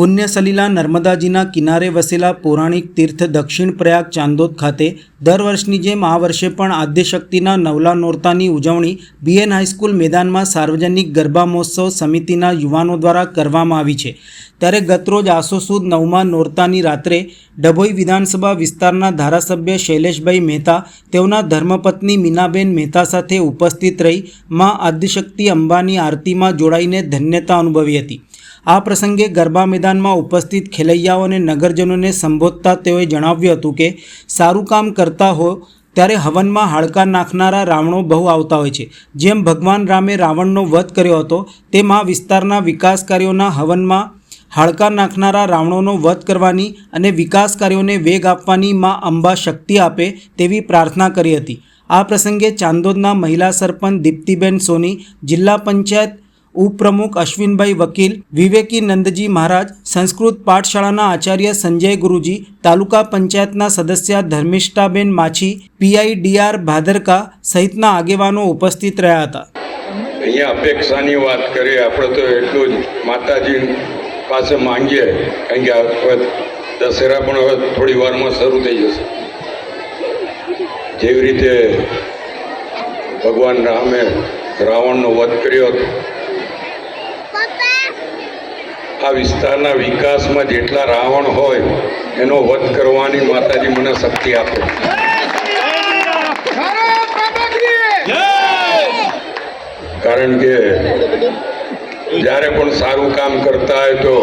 પુણ્ય સલીલા નર્મદાજીના કિનારે વસેલા પૌરાણિક તીર્થ દક્ષિણ પ્રયાગ ચાંદોદ ખાતે દર વર્ષની જેમ આ વર્ષે પણ આદ્યશક્તિના નવલા નોરતાની ઉજવણી બીએન હાઈસ્કૂલ મેદાનમાં સાર્વજનિક ગરબા મહોત્સવ સમિતિના યુવાનો દ્વારા કરવામાં આવી છે. ત્યારે ગતરોજ આસો સુદ નવમા નોરતાની રાત્રે ડભોઈ વિધાનસભા વિસ્તારના ધારાસભ્ય શૈલેષભાઈ મહેતા, તેઓના ધર્મપત્ની મીનાબેન મહેતા સાથે ઉપસ્થિત રહી માં આદ્યશક્તિ અંબાની આરતીમાં જોડાઈને ધન્યતા અનુભવી હતી. આ પ્રસંગે ગરબા મેદાનમાં ઉપસ્થિત ખેલૈયાઓ અને નગરજનોને સંબોધતા તેઓએ જણાવ્યું હતું કે, સારું કામ કરતા હો, ત્યારે હવનમાં હાડકા નાખનારા રાવણો બહુ આવતા હોય છે. જેમ ભગવાન રામે રાવણનો વધ કર્યો હતો, તેમ વિસ્તારના વિકાસ કાર્યોના હવનમાં હાડકા નાખનારા રાવણોનો વધ કરવાની અને વિકાસ કાર્યોને વેગ આપવાની માં અંબા શક્તિ આપે તેવી પ્રાર્થના કરી હતી. આ પ્રસંગે ચાંદોદના મહિલા સરપંચ દીપ્તિબેન સોની, જિલ્લા પંચાયત ઉપપ્રમુખ અશ્વિનભાઈ વકીલ વિવેકી નંદજી મહારાજ, સંસ્કૃત પાઠશાળાના આચાર્ય સંજય ગુરુજી, તાલુકા પંચાયતના સદસ્ય ધર્મિષ્ઠાબેન Machhi PI D R Bhadarka સહિતના આગેવાનો ઉપસ્થિત રહ્યા હતા. અહીંયા અપેક્ષાની વાત કરીએ, આપણે તો એટલું જ માતાજી પાસે માંગીએ, કારણ કે હવે દશેરા પણ હવે થોડી વારમાં શરૂ થઈ જશે. જેવી રીતે ભગવાન રામે રાવણનો વધ કર્યો હતો આ વિસ્તારના વિકાસમાં જેટલા રાવણ હોય, એનો વધ કરવાની માતાજી મને શક્તિ આપે. કારણ કે જ્યારે પણ સારું કામ કરતા હોય તો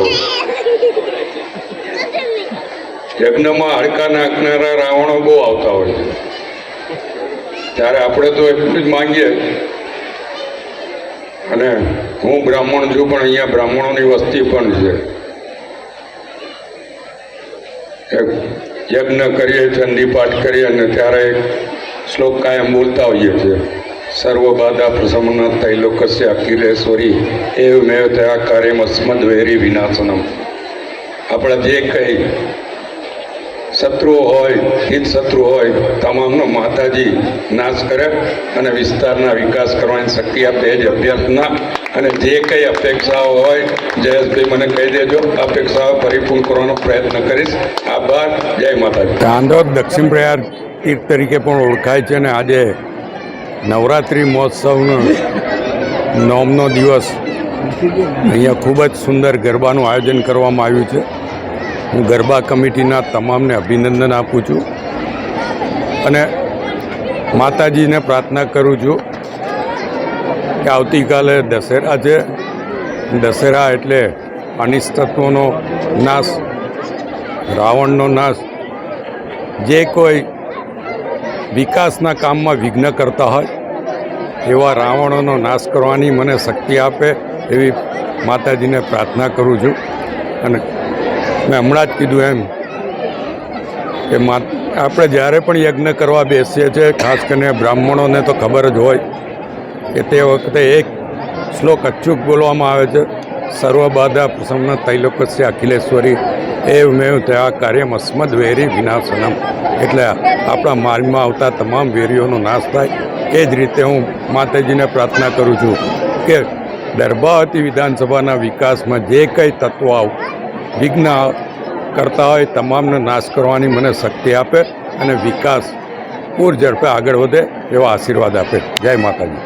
યજ્ઞમાં હડકા નાખનારા રાવણો બહુ આવતા હોય. છે ત્યારે આપણે તો એટલું જ માંગીએ અને હું બ્રાહ્મણ છું, પણ અહીંયા બ્રાહ્મણોની વસ્તી પણ છે. યજ્ઞ કરીએ ચંદી પાઠ કરીએ અને ત્યારે શ્લોક કાયમ બોલતા હોઈએ છીએ. સર્વ બાધા પ્રસમન તૈલોકસ્ય અખિલેશ્વરી એવ મેવ તયા કાર્યમ અસ્મદ વેરી વિનાશનમ. આપણે જે કંઈ શત્રુઓ હોય, હિત શત્રુ હોય, તમામનો માતાજી નાશ કરે અને વિસ્તારના વિકાસ કરવાની શક્તિ આપે જ અભ્યર્થના. અને જે કંઈ અપેક્ષાઓ હોય, જયેશભાઈ મને કહી દેજો, અપેક્ષાઓ પરિપૂર્ણ કરવાનો પ્રયત્ન કરીશ. આભાર, જય માતાજી. ચાંદોદ દક્ષિણ પ્રયાગ તીર્થ તરીકે પણ ઓળખાય છે અને આજે નવરાત્રિ મહોત્સવનો નોમનો દિવસ અહીંયા ખૂબ જ સુંદર ગરબાનું આયોજન કરવામાં આવ્યું છે. હું ગરબા કમિટીના તમામને અભિનંદન આપું છું અને માતાજીને પ્રાર્થના કરું છું કે આવતીકાલે દશેરા છે. દશેરા એટલે અનિષ્ટત્વનો નાશ, રાવણનો નાશ. જે કોઈ વિકાસના કામમાં વિઘ્ન કરતા હોય, એવા રાવણોનો નાશ કરવાની મને શક્તિ આપે એવી માતાજીને પ્રાર્થના કરું છું. અને મેં હમણાં જ કીધું એમ કે મા આપણે જ્યારે પણ યજ્ઞ કરવા બેસીએ છીએ, ખાસ કરીને બ્રાહ્મણોને તો ખબર જ હોય કે તે વખતે એક શ્લોક અચૂક બોલવામાં આવે છે સર્વ બાધા પ્રસન્ન તૈલોકસ્ય અખિલેશ્વરી એ તે આ કાર્યમ અસ્મદ વેરી વિનાશનમ. એટલે આપણા માર્ગમાં આવતા તમામ વેરીઓનો નાશ થાય. એ જ રીતે હું માતાજીને પ્રાર્થના કરું છું કે દરબાવતી વિધાનસભાના વિકાસમાં જે કંઈ તત્વો આવ વિઘ્ન કરતા હોય, તમામને નાશ કરવાની મને શક્તિ આપે અને વિકાસ પૂર ઝડપે આગળ વધે એવા આશીર્વાદ આપે. જય માતાજી.